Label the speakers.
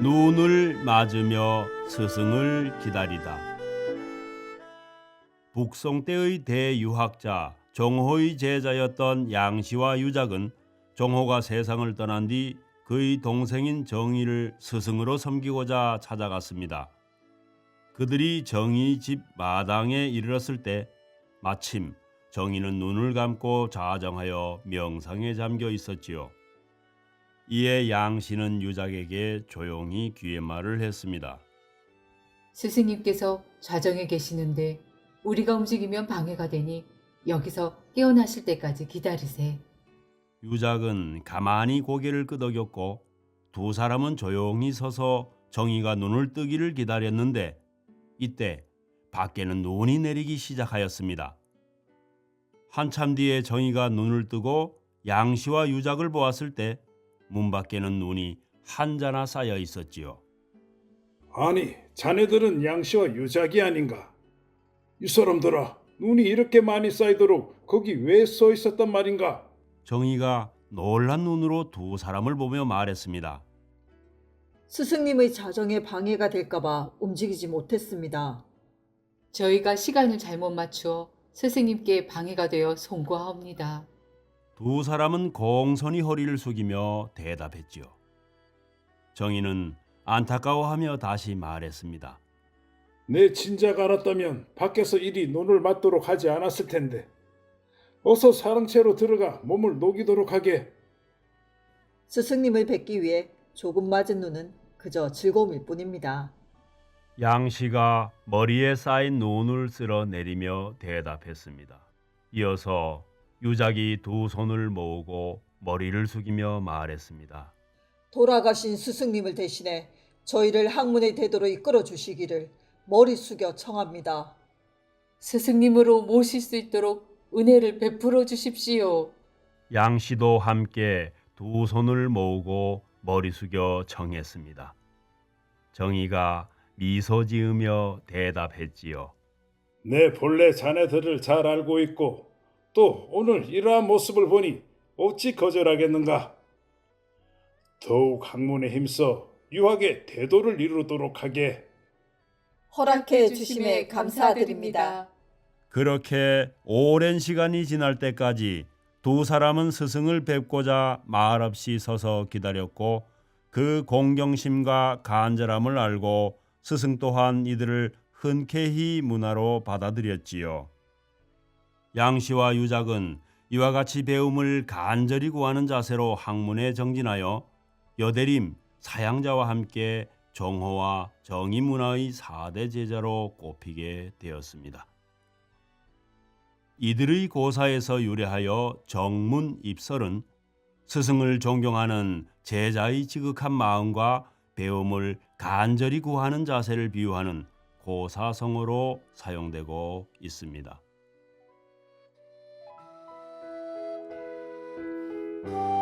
Speaker 1: 눈을 맞으며 스승을 기다리다. 북송 때의 대유학자 정호의 제자였던 양씨와 유작은 정호가 세상을 떠난 뒤 그의 동생인 정의를 스승으로 섬기고자 찾아갔습니다. 그들이 정의 집 마당에 이르렀을 때 마침 정의는 눈을 감고 좌정하여 명상에 잠겨 있었지요. 이에 양씨는 유작에게 조용히 귀의 말을 했습니다.
Speaker 2: 스승님께서 좌정에 계시는데 우리가 움직이면 방해가 되니 여기서 깨어나실 때까지 기다리세.
Speaker 1: 유작은 가만히 고개를 끄덕였고 두 사람은 조용히 서서 정의가 눈을 뜨기를 기다렸는데 이때 밖에는 눈이 내리기 시작하였습니다. 한참 뒤에 정의가 눈을 뜨고 양씨와 유작을 보았을 때 문 밖에는 눈이 한자나 쌓여 있었지요.
Speaker 3: 아니, 자네들은 양씨와 유작이 아닌가? 이 사람들아, 눈이 이렇게 많이 쌓이도록 거기 왜서 있었단 말인가?
Speaker 1: 정의가 놀란 눈으로 두 사람을 보며 말했습니다.
Speaker 4: 스승님의 자정에 방해가 될까봐 움직이지 못했습니다.
Speaker 2: 저희가 시간을 잘못 맞추어 스승님께 방해가 되어 송구하옵니다.
Speaker 1: 두 사람은 공손히 허리를 숙이며 대답했지요. 정의는 안타까워하며 다시 말했습니다.
Speaker 3: 내 진작 알았다면 밖에서 이리 눈을 맞도록 하지 않았을 텐데. 어서 사랑채로 들어가 몸을 녹이도록 하게.
Speaker 4: 스승님을 뵙기 위해 조금 맞은 눈은 그저 즐거움일 뿐입니다.
Speaker 1: 양씨가 머리에 쌓인 눈을 쓸어 내리며 대답했습니다. 이어서 유작이 두 손을 모으고 머리를 숙이며 말했습니다.
Speaker 4: 돌아가신 스승님을 대신해 저희를 학문의 대도로 이끌어 주시기를 머리 숙여 청합니다.
Speaker 2: 스승님으로 모실 수 있도록 은혜를 베풀어 주십시오.
Speaker 1: 양 씨도 함께 두 손을 모으고 머리 숙여 청했습니다. 정의가 미소 지으며 대답했지요.
Speaker 3: 내 본래 자네들을 잘 알고 있고 또 오늘 이러한 모습을 보니 어찌 거절하겠는가? 더욱 학문에 힘써 유학의 대도를 이루도록 하게.
Speaker 4: 허락해 주심에 감사드립니다.
Speaker 1: 그렇게 오랜 시간이 지날 때까지 두 사람은 스승을 뵙고자 말없이 서서 기다렸고 그 공경심과 간절함을 알고 스승 또한 이들을 흔쾌히 문화로 받아들였지요. 양씨와 유작은 이와 같이 배움을 간절히 구하는 자세로 학문에 정진하여 여대림 사양자와 함께 정호와 정의문화의 4대 제자로 꼽히게 되었습니다. 이들의 고사에서 유래하여 정문 입설은 스승을 존경하는 제자의 지극한 마음과 배움을 간절히 구하는 자세를 비유하는 고사성어로 사용되고 있습니다. Thank you.